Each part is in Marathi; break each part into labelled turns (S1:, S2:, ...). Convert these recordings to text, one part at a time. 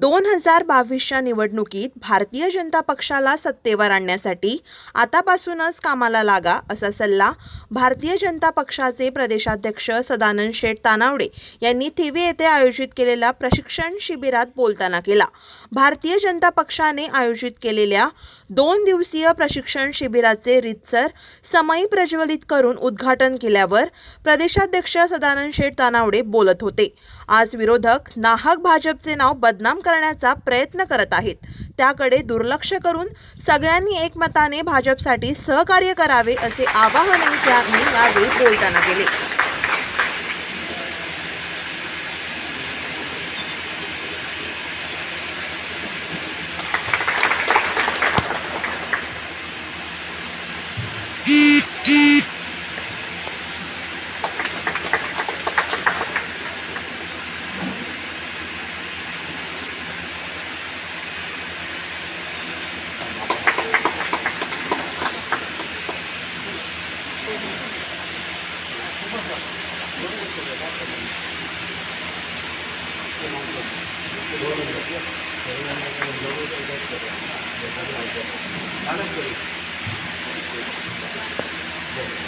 S1: दोन हजार बावीसच्या निवडणुकीत भारतीय जनता पक्षाला सत्तेवर आणण्यासाठी आतापासूनच कामाला लागा असा सल्ला भारतीय जनता पक्षाचे प्रदेशाध्यक्ष सदानंद शेठ तानावडे यांनी थिवी येथे आयोजित केलेल्या प्रशिक्षण शिबिरात बोलताना केला. भारतीय जनता पक्षाने आयोजित केलेल्या दोन दिवसीय प्रशिक्षण शिबिराचे रितसर समयी प्रज्वलित करून उद्घाटन केल्यावर प्रदेशाध्यक्ष सदानंद शेठ तानावडे बोलत होते. आज विरोधक नाहक भाजपचे नाव बदनाम करण्याचा प्रयत्न करत आहेत. त्याकडे दुर्लक्ष करून सगळ्यांनी एकमताने भाजपसाठी सहकार्य करावे असे आवाहनही त्यांनी यावेळी बोलताना केले.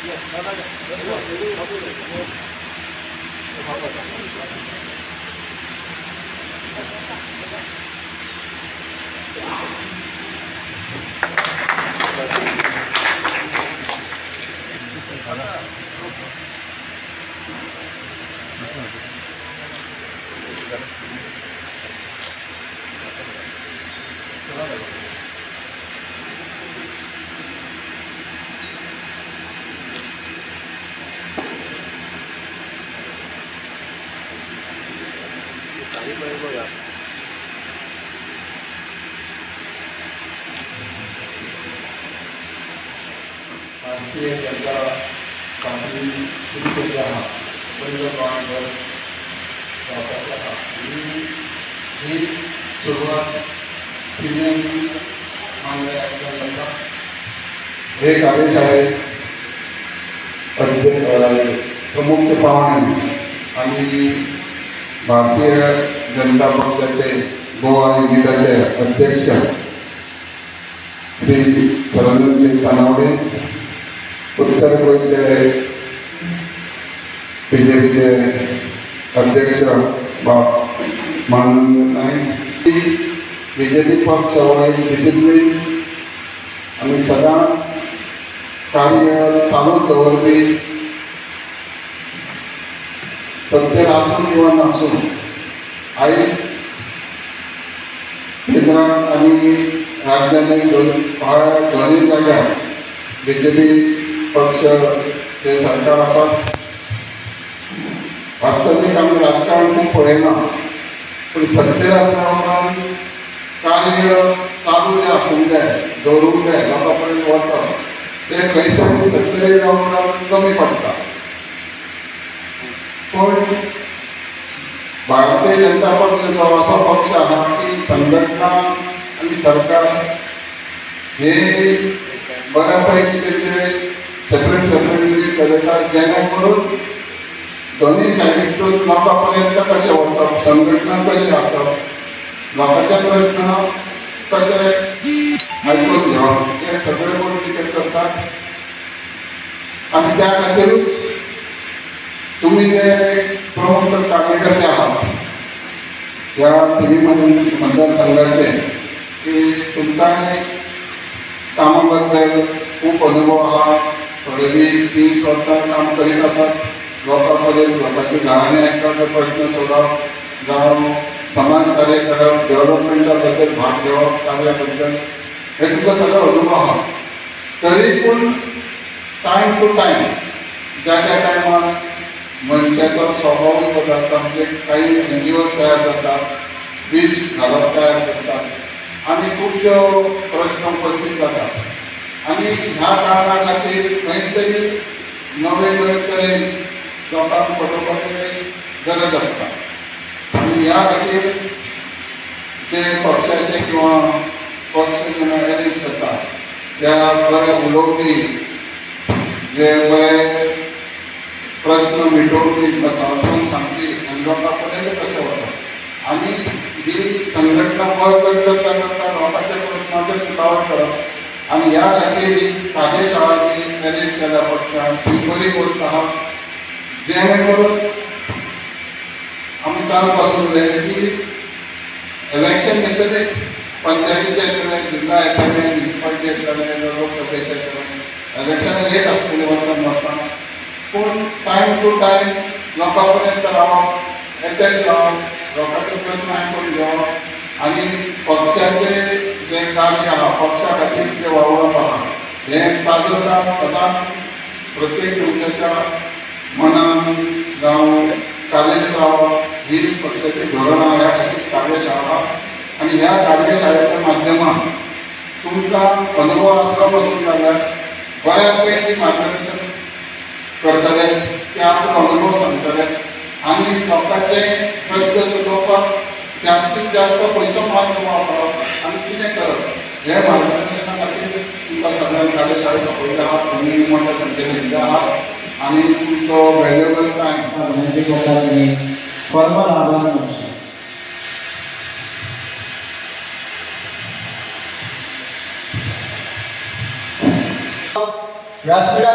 S2: भारतीय जनता पार्टी सुरू केली आहे पहिलं प्रमाणपत्र ही ही सुरुवात हे कार्यशाळेत प्रमुख पाहुणे आणि भारतीय जनता पक्षाचे गोवा युनिटाचे अध्यक्ष श्री सरंजनसिंग तानावडे उत्तर गोव्याचे बी जे पीचे अध्यक्ष बाब मानंद नाईक. बी जे पी पक्ष डिसिप्लीन आणि सदा कार्य चालू दवरपी सत्य आसून किंवा नासून आयज केंद्रात आणि राजधानी दोन्ही जाग्यार बी जे पी पक्ष हे सरकार आसा वास्तवीक आमी राजकारण खूब पळयना पूण सत्तेर आसतना उपरांत कार्य चालू जे आसूंक जाय दवरूंक जाय लोकां पर्यंत वचप तें खंय तरी सत्तेर जावन उपरांत कमी पडटा पूण भारतीय जनता पक्ष जो असो पक्ष आहा की संघटना आणि सरकार हे बऱ्यापैकी त्याचे सेपरेट सेपरेट चलयतात जेणे करून दोन्ही सायडीचो लोकां पर्यंत कशें वचप संघटना कशी आसप लोकांचे प्रयत्न कशें आयकून घेवप हे सगळे कोण कितें करतात. आणि त्या खातीरूच तुम्ही जे प्रमुख कार्यकर्ते आहात. या तिन्ही मंडळ मतदारसंघाचे की तुमकां कामाबद्दल खूप अनुभव आहा थोडे वीस तीस वर्सां काम करीत असतात लोकांपर्यंत पर्यंत गाणी गाणे प्रश्न सोडप जावं समाज कार्य करप डेव्हलपमेंटाबद्दल भाग घेवप कार्याबद्दल. हे तुमकां सगळो अनुभव आहा तरी पूण टायम टू टायम ज्या त्या टायमार मनशाचो स्वभाव जाता म्हणजे काही एन जी ओज तयार जातात वीज घालप तयार करता आनी खुबश्यो प्रश्न उपस्थित जातात आनी ह्या कारणा खातीर खंय तरी नवे नवे तरेन लोकांक पटोवपाची गरज आसता आनी ह्या खातीर जे पक्षाचे किंवा पक्ष जेन्ना एरेंज करता त्या बरे उलोवपी जे बरे प्रश्न मिटोवपी समजून सांगपी आनी लोकां पर्यंत कशें वचप आणि ही संघटना बळकट करता करता लोकांच्या प्रश्नाचे सुटावं करप आणि ह्या खातीर कार्यशाळाची मॅनेज केल्या पक्षान ही बरी गोष्ट आहा जेणे करून आमी काल पासून की इलेक्शन येतलेच पंचायतीचे येतले जिल्हा येतले म्युन्सिपाल्टी येतले लोकसभेचे येतले इलेक्शन येत आसतले वर्सान वर्सान पूण टायम टू टायम लोकां पर्यंत रावप एटॅच रावप लोकांचे प्रश्न आयकून घेवप आनी पक्षाचे जे कार्य आहा पक्षा खातीर जे वावरप आहा हें ताजो काम सदांच प्रत्येक मनशाच्या मनान जावं कार्यरत रावप ही पक्षाची धोरणां ह्या खातीर कार्यशाळा. आनी ह्या कार्यशाळेच्या माध्यमान तुमकां अनुभव आसलो पासून जाल्यार बऱ्याच पैकी मार्गदर्शन करतले ते आपण अनुभव सांगतले. आणि लोकांचे प्रयत्न सुटोवपाक जास्तीत जास्त खंयचो मार्ग वापरप आणि कितें करप हे मार्गदर्शना खातीर तुमकां सगळ्यांक कार्यशाळेक आपयले आहात तुमी मोठ्या संख्येन येयल्ले आहात आणि तुमचो व्हॅल्युएबल टायम
S3: विनंती फॉर्मल आभार मानतो.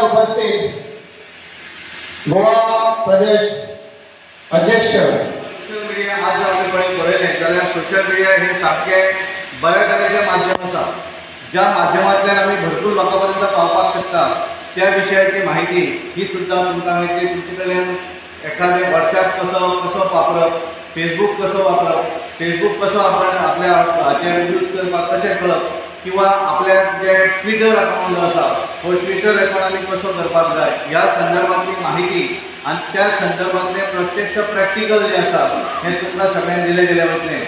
S4: उपस्थित गोवा प्रदेश अध्यक्ष.
S5: सोशल मिडिया आज जर आमी पळय पळयलें जाल्यार सोशल मिडिया हे सारकें बऱ्या तरेचें माध्यम आसा ज्या माध्यमांतल्यान आमी भरपूर लोकां पर्यंत पावपाक शकता त्या विशयाची म्हायती ही सुद्दां तुमकां मेळटली तुमचे कडेन एखादें व्हॉट्सॲप कसो कसो वापरप फेसबूक कसो वापरप फेसबूक कसो आपण आपल्या हाचेर यूज करपाक कशें कळप किंवा आपल्या जे ट्विटर अकाउंट जो आसा हो ट्विटर अकाउंट आमी कसो करपाक जाय ह्या संदर्भातली माहिती आनी त्या संदर्भातले प्रत्यक्ष प्रॅक्टिकल जे आसा हे तुमकां सगळ्यांक दिले गेले वतले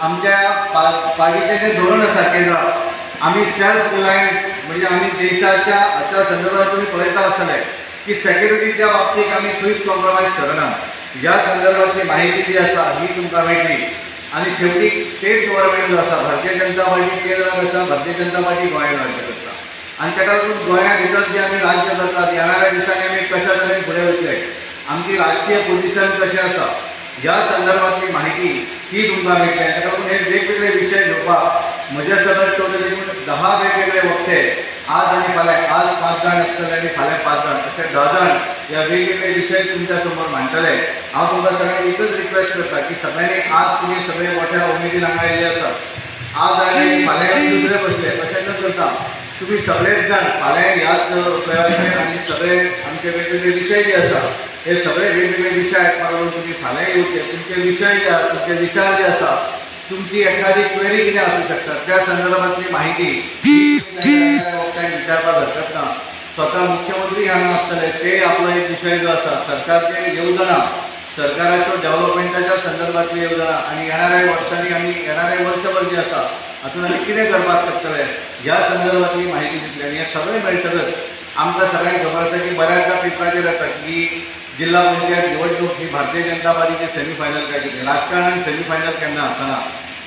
S5: आमच्या पा- पार्टीचें जे धोरण आसा केंद्रात आमी सेल्फ रिलायंट म्हणजे आमी देशाच्या हाच्या संदर्भात तुमी पळयता आसतले की सेक्युरिटीच्या बाबतीत आमी खंयच कॉम्प्रोमायज करना ह्या संदर्भातली माहिती जी आसा ही तुमकां मेळटली आणि शेवटी स्टेट गव्हर्नमेंट जो आसा भारतीय जनता पार्टी केंद्रात आसा भारतीय जनता पार्टी गोंयान राज्य करता आणि तेका लागून गोंया भितर जे आमी राज्य करतात येणाऱ्या दिसांनी आमी कशा तरेन फुडें वतले आमची राजकीय पोझिशन कशें आसा ह्या संदर्भातली माहिती ही तुमकां मेळटली ताका लागून हे वेगवेगळे विशय घेवपाक म्हजे सगळे टोटली दहा वेगवेगळे आज फाल्यां आज पाँच जाण आसतले आनी पाँच जाण अशे धा जाण ह्या वेगवेगळे विशय तुमच्या समोर मांडटले हांव तुमकां सगळ्यांक एकच रिक्वेस्ट करता की सगळ्यांनी आज तुमी सगळे मोठ्या उमेदीन हांगा येयल्ले आसात आज आनी फाल्यां दुसरे बसले अशें न करता तुम्ही सगळेच जाण फाल्यां ह्याच आनी सगळे आमचे वेगवेगळे जे आसा हे सगळे वेगवेगळे विशय आयकपाक लागून तुमी फाल्यां येवचे तुमचे जे आसा तुमचे विचार जे आसा तुमची एखादी क्वेरी कितें असू शकतात? त्या संदर्भातली माहिती ही विचारपाक हरकत ना. स्वता मुख्यमंत्री हांगा आसतले ते आपलो एक विशय जो आसा सरकारचे येवजणा सरकाराच्यो डेव्हलपमेंटाच्या संदर्भातली येवजणा आनी येणाऱ्या वर्सांनी आमी येणाऱ्या वर्षभर जे आसा हातूंत आमी कितें करपाक शकतले ह्या संदर्भातली माहिती दितली आनी हें सगळें मेळटकच आमकां सगळ्यांक खबर आसा की बऱ्याचदा पेपराचेर येता की जिल्हा पंचायत निवडणूक ही भारतीय जनता पार्टीचे सेमी फायनल काय कितें राजकारणान सेमी फायनल केन्ना आसना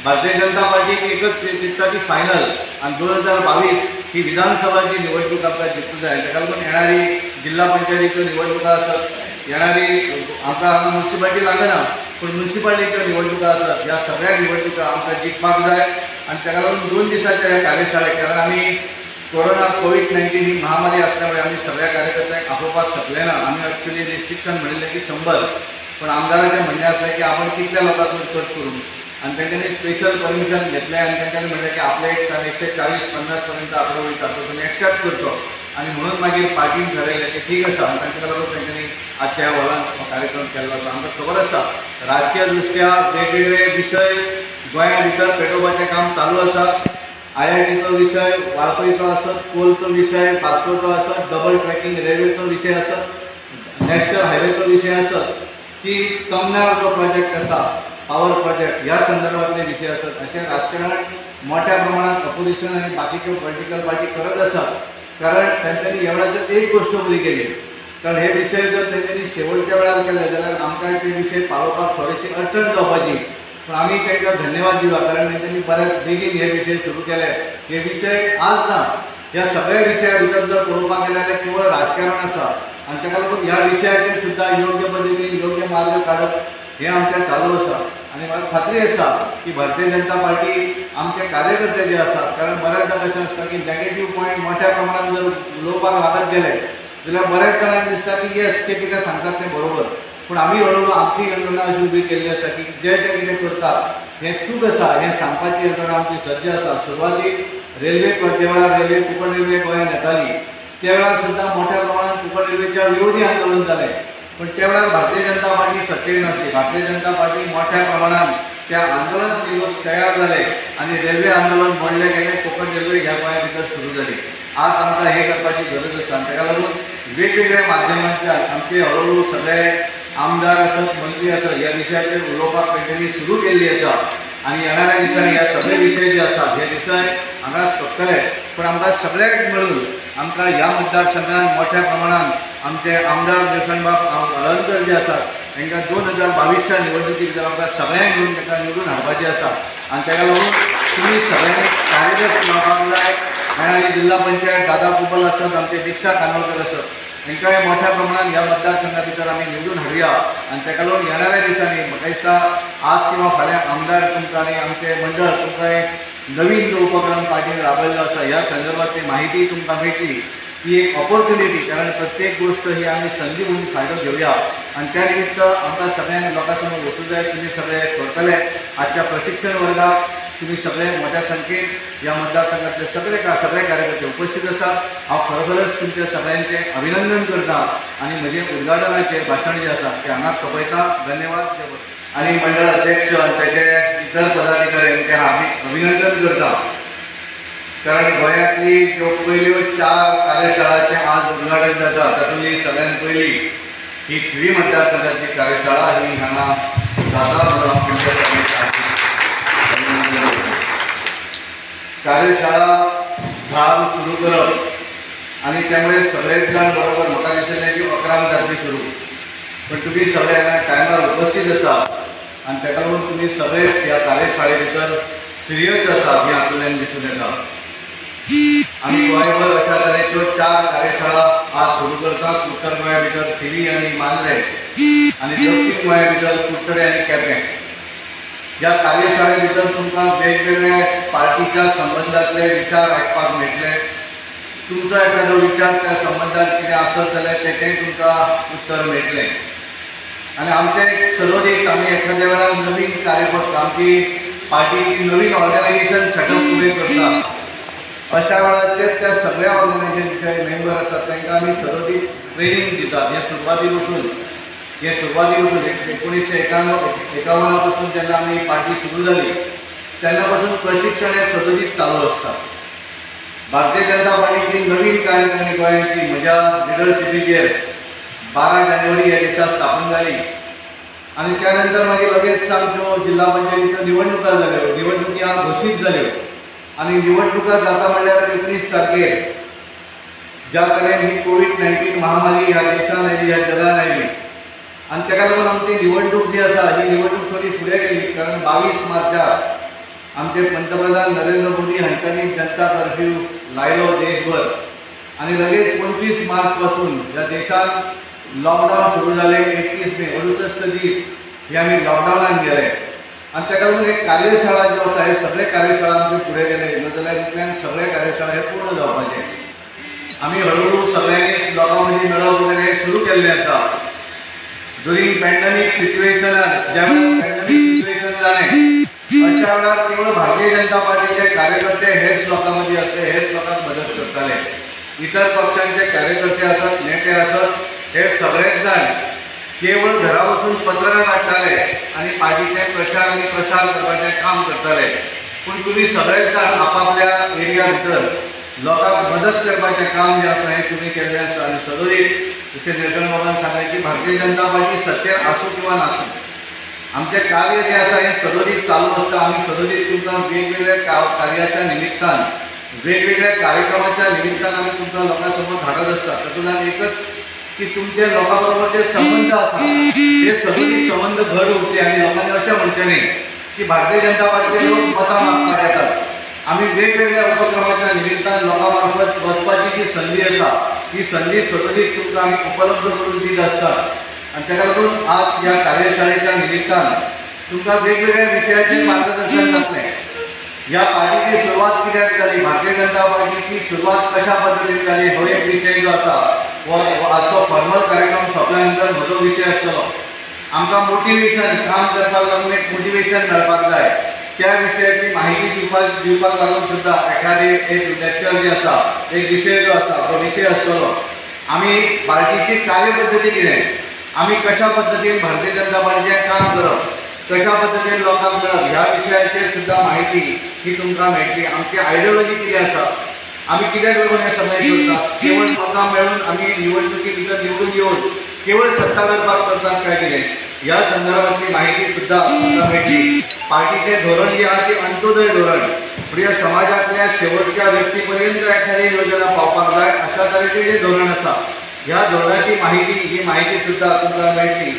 S5: भारतीय जनता पार्टी एकच चि- ती फायनल आनी दोन हजार बावीस ही विधानसभाची निवडणूक आमकां जिखूंक जाय ताका लागून येणारी जिल्हा पंचायतीच्यो निवडणुका आसत येणारी आमकां हांगा म्युन्सिपाल्टी लागना पूण म्युन्सिपाल्टीच्यो निवडणुका आसात ह्या सगळ्या निवडणुका आमकां जिखपाक जाय. आनी ताका लागून दोन दिसाच्या ह्या कार्यशाळेक कारण आमी कोरोना कोविड नाईन्टीन ही महामारी असल्यामुळे आम्ही सगळ्या कार्यकर्त्यांक आपोवपाक शकले ना आम्ही ॲक्च्युली रिस्ट्रिक्शन म्हणिल्लें की शंबर पण आमदाराचें म्हणणें आसलें की आपण कितल्या लोकांचो कट करून आनी तेंच्यांनी स्पेशल परमिशन घेतलें आनी त्यांच्याने म्हटलं की आपले एक सान एकशे चाळीस पन्नास पर्यंत होईल वयता तो ॲक्सेप्ट एक्सेप्ट करचो आनी म्हणून मागीर पार्टीन ठरयलें की ठीक आसा आनी तांचे लागून तेंच्यांनी आजच्या ह्या हॉलान हो कार्यक्रम केल्लो आसा आमकां खबर आसा राजकीय दृश्ट्या वेगवेगळे विशय गोंया भितर पेटोवपाचें काम चालू आसा आय आय टीचो विशय वाळपयचो आसत कोलचो विशय वास्कोचो आसत डबल ट्रॅकिंग रेल्वेचो विशय आसत नॅशनल हायवेचो विशय आसत की कमनार जो प्रोजेक्ट आसा पॉवर प्रोजेक्ट ह्या संदर्भातले विशय आसत अशें राजकारणात मोठ्या प्रमाणात अपोजिशन आनी बाकीच्यो पॉलिटिकल पार्टी करत आसात कारण त्यांच्यानी ह्या जर एक गोश्ट उभी केली. कारण हे विशय जर त्यांच्यानी शेवटच्या वेळार केले जाल्यार आमकां ते विशय पावोवपाक थोडीशी अडचण जावपाची पण आम्ही त्यांना धन्यवाद दिवया कारण त्यांनी बऱ्याच बेगीन हे विशय सुरू केले. हे विशय आज ना ह्या सगळ्या विशया भितर जर पळोवपाक गेल्यार ते केवळ राजकारण आसा आनी ताका लागून ह्या विशयाचेर सुद्दां योग्य पद्दतीन योग्य मार्ग काडप हें आमचें चालू आसा आनी म्हाका खात्री आसा की भारतीय जनता पार्टी आमचे कार्यकर्ते जे आसात कारण बऱ्याचदा कशें आसता की नॅगेटीव पॉयंट मोठ्या प्रमाणात जर उलोवपाक लागत गेले जाल्यार बऱ्याच जाणांक दिसता की येस ते कितें सांगतात तें बरोबर. पूण आमी हळू आमची यंत्रणा अशी उबी केल्ली आसा की जे जे कितें करतात हें चूक आसा हें सांगपाची यंत्रणा आमची सज्ज आसा सुरवातीक रेल्वे जे वेळार रेल्वे कोंकण रेल्वे गोंयांत येताली त्या वेळार सुद्दां मोठ्या प्रमाणान कोंकण रेल्वेच्या विरोधी आंदोलन जालें पण त्या भारतीय जनता पार्टी सक्रिय नासली भारतीय जनता पार्टी मोठ्या प्रमाणात त्या आंदोलन लोक तयार जाले आनी रेल्वे आंदोलन मोडले गेलें. कोंकण रेल्वे ह्या गोंया भितर सुरू जाली आज आमकां हे करपाची गरज आसा ताका लागून वेगवेगळ्या माध्यमांतल्यान आमचे हळूहळू सगळे आमदार आसत मंत्री आसत ह्या विशयाचेर उलोवपाक तेंच्यांनी सुरू केल्ली आसा आनी येणाऱ्या दिसांनी ह्या सगळे विशय जे आसात हे विशय हांगा सोंपतले पूण आमकां सगळ्यांक मेळून आमकां ह्या मतदारसंघान मोठ्या प्रमाणान आमचे आमदार निळकणबाब अळनकर जे आसात तांकां दोन हजार बावीसच्या निवडणुकी भितर आमकां सगळ्यांक मेळून तांकां निवडून हाडपाचें आसा आनी ताका लागून तुमी सगळ्यांनी कार्यरत रावपाक जाय आनी जिल्हा पंचायत दादा कुबल आसत आमचे दिक्षा कानोळकर आसत तांकांय मोठ्या प्रमाणात ह्या मतदारसंघा भितर आमी निवडून हाडुया आनी ताका लागून येणाऱ्या दिसांनी म्हाका दिसता आज किंवा फाल्यां आमदार तुमकां आनी आमचे मंडळ तुमकां एक नवीन जो उपक्रम पाटील राबवला असा या संदर्भातली माहिती तुमकां मेळटली ही एक ऑपॉर्च्युनिटी कारण प्रत्येक गोष्ट ही आमी संदी म्हणून फायदो घेवया आनी त्या निमित्त आमकां सगळ्यांनी लोकां समोर वचूं जाय तुमी सगळे करतले आजच्या प्रशिक्षण वर्गाक तुम्ही सगळे मोठ्या संख्येन या मतदारसंघातले सगळे का सगळे कार्यकर्ते उपस्थित आसात हांव खरोखरच तुमच्या सगळ्यांचे अभिनंदन करता आणि म्हजे उद्घाटनाचे भाशण जे आसा ते हांगा सोंपयता धन्यवाद आणि मंडळ अध्यक्ष आणि त्याचे इतर पदाधिकारी यांचे हार्दिक अभिनंदन करता कारण गोंयांतली ज्यो पयल्यो चार कार्यशाळांचें आज उद्घाटन जाता तातूंतली सगळ्यांत पयली ही थिवी मतदारसंघाची कार्यशाळा ही हांगा जाता कार्यशाळा धाम सुरू करप आणि त्यामुळे सगळे जाण बरोबर म्हाका दिसलें की अकरांक जातली सुरू. पण तुम्ही सगळे हांगा टायमार उपस्थित आसा आनी ताका लागून तुमी सगळेच ह्या कार्यशाळे भितर सिरियस आसा हें हातूंतल्यान दिसून येता. आमी गोंयभर अशा तरेच्यो चार कार्यशाळा आज सुरू करतात. उत्तर गोंया भितर थिवी आनी मांद्रे आनी दक्षिण गोंया भितर कुडचडे आनी केपें ह्या कार्यशाळे भितर तुमकां वेगवेगळे पार्टीच्या संबंदांतले विचार आयकपाक मेळटले तुमचो एखादो विचार त्या संबंदात कितें आसत जाल्यार तेचेंय तुमकां उत्तर मेळटलें आनी आमचे सदोदीक आमी एखाद्या वेळार नवीन कार्य करता आमची पार्टीची नवीन ऑर्गनायझेशन सेटअप उभे करता अशा वेळाचेर त्या सगळ्या ऑर्गनायझेशनचे मेंबर आसात तांकां आमी सरोदी ट्रेनींग दितात. हे सुरवाती वचून हे सुरवाती पासून एकोणीशे एकावन्न एकावन्नपासून जेन्ना आमी पार्टी सुरू जाली तेन्ना पासून प्रशिक्षण हे सदोदीक चालू आसता भारतीय जनता पार्टीची नवीन कार्यकारिणी गोंयाची म्हज्या लिडरशिपीचेर बारा जानेवारी ह्या दिसा स्थापन जाली आनी त्या नंतर मागीर म्हणजे लगेच आमच्यो जिल्हा पंचायतीच्यो निवडणुका जाल्यो निवडणुकी घोशीत जाल्यो आनी निवडणुका जाता म्हणल्यार एकोणीस तारखेर ज्या तरेन ही कोवीड नायन्टीन महामारी ह्या देशान आयली ह्या जगान आयली आनी ताका लागून आमची निवडणूक जी आसा ही निवडणूक थोडी फुडें गेली कारण बावीस मार्चाक आमचे पंतप्रधान नरेंद्र मोदी हांच्यानी जनता कर्फ्यू लायलो देशभर. आनी लगेच पंचवीस मार्च पासून ज्या देशान लॉकडावन सुरू जालें एकतीस मे अडुसश्ट दीस हे आमी लॉकडावनान गेले. आनी ताका लागून एक कार्यशाळा जो आसा हे सगळे कार्यशाळा आमचे फुडें गेले. जाल्यार इतल्यान सगळे कार्यशाळा हे पूर्ण जावपाचे आमी हळूहळू सगळ्यांनी लोकां मदीं मेळप वगैरे सुरू केल्लें आसा ड्युरींग पॅन्डेमीक सिच्युएशनान ज्या पॅन्डेमीक सिच्युएशन जालें अशा वेळार केवळ भारतीय जनता पार्टीचे कार्यकर्ते हेच लोकां मदीं आसले हेच लोकांक मदत करताले इतर पक्षांचे कार्यकर्ते आसत नेते आसत हे सगळेच जाण केवळ घरा बसून पत्रकां काडटाले आनी पार्टीचे प्रचार आनी प्रसार करपाचें काम करताले. पूण तुमी सगळेच जाण आपापल्या एरिया भितर लोकांक मदत करपाचें काम जें आसा हें तुमी केल्लें आसा आनी सदोदीक जशें निरंजन बाबान सांगलें की भारतीय जनता पार्टी सत्तेर आसूं किंवा नासूं. आमचें कार्य जें आसा हें सदोदीक चालू आसता आमी सदोदीक तुमकां वेगवेगळ्या का- कार्याच्या निमित्तान वेगवेगळ्या कार्यक्रमाच्या निमित्तान आमी तुमकां लोकां समोर धाडत आसता तातूंतल्यान एकच की तुमचे लोकां बरोबर जे संबंध आसा ते सदोदीक संबंध घड उरचे आनी लोकांनी अशें म्हणचें न्ही की भारतीय जनता पार्टीचे लोक मतां मागपाक येतात? आमी वेगवेगळ्या उपक्रमाच्या निमित्तान लोकां मार्फत वचपाची जी संधी आसा ही संधी सदोदीक तुमकां आमी उपलब्ध करून दीत आसता आणि ताका लागून आज ह्या कार्यशाळेच्या निमित्तान तुमकां वेगवेगळ्या विशयाचेर मार्गदर्शन जातलें ह्या पार्टीची सुरवात कित्याक जाली भारतीय जनता पार्टीची सुरवात कशा पद्दतीन जाली हो एक विशय जो आसा हो हो आजचो फॉर्मल कार्यक्रम सोंपल्या नंतर म्हजो विशय आसतलो आमकां मोटिवेशन काम करपाक लागून एक मोटिवेशन मेळपाक जाय त्या विशयाची माहिती दिवपाक दिवपाक लागून सुद्दां एखादे एक लेक्चर जे आसा एक विशय जो आसा तो विशय आसतलो आमी पार्टीची कार्यपद्दती कितें आमी कशा पद्दतीन भारतीय जनता पार्टीचें काम करप कशा पद्दतीन लोकांक मेळप ह्या विशयाचेर सुद्दां म्हायती ही तुमकां मेळटली आमची आयडियोलॉजी कितें आसा आमी कित्याक लागून हें सगळें करतात केवळ मतां मेळून आमी निवडणुकी भितर निवडून येवन केवळ सत्ता करपाक करतात काय कितें ह्या संदर्भातली माहिती सुद्दां तुमकां मेळटली पार्टीचें धोरण जें आहा तें अंत्योदय धोरण. म्हणजे समाजातल्या शेवटच्या व्यक्ती पर्यंत एखादी योजना पावपाक जाय अशा तरेचें जें धोरण आसा ह्या धोरणाची माहिती ही माहिती सुद्दां तुमकां मेळटली